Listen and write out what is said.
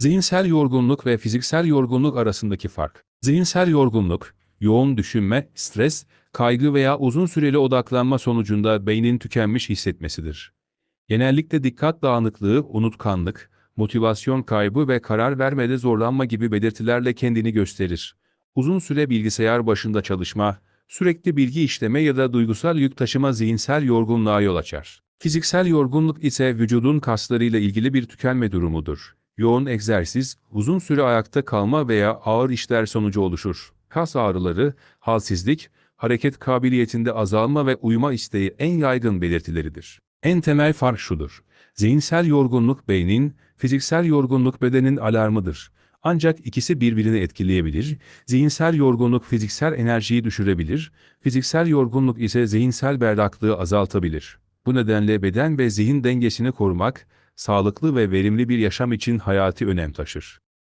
Zihinsel yorgunluk ve fiziksel yorgunluk arasındaki fark. Zihinsel yorgunluk, yoğun düşünme, stres, kaygı veya uzun süreli odaklanma sonucunda beynin tükenmiş hissetmesidir. Genellikle dikkat dağınıklığı, unutkanlık, motivasyon kaybı ve karar vermede zorlanma gibi belirtilerle kendini gösterir. Uzun süre bilgisayar başında çalışma, sürekli bilgi işleme ya da duygusal yük taşıma zihinsel yorgunluğa yol açar. Fiziksel yorgunluk ise vücudun kaslarıyla ilgili bir tükenme durumudur. Yoğun egzersiz, uzun süre ayakta kalma veya ağır işler sonucu oluşur. Kas ağrıları, halsizlik, hareket kabiliyetinde azalma ve uyuma isteği en yaygın belirtileridir. En temel fark şudur. Zihinsel yorgunluk beynin, fiziksel yorgunluk bedenin alarmıdır. Ancak ikisi birbirini etkileyebilir. Zihinsel yorgunluk fiziksel enerjiyi düşürebilir, fiziksel yorgunluk ise zihinsel berraklığı azaltabilir. Bu nedenle beden ve zihin dengesini korumak, sağlıklı ve verimli bir yaşam için hayati önem taşır.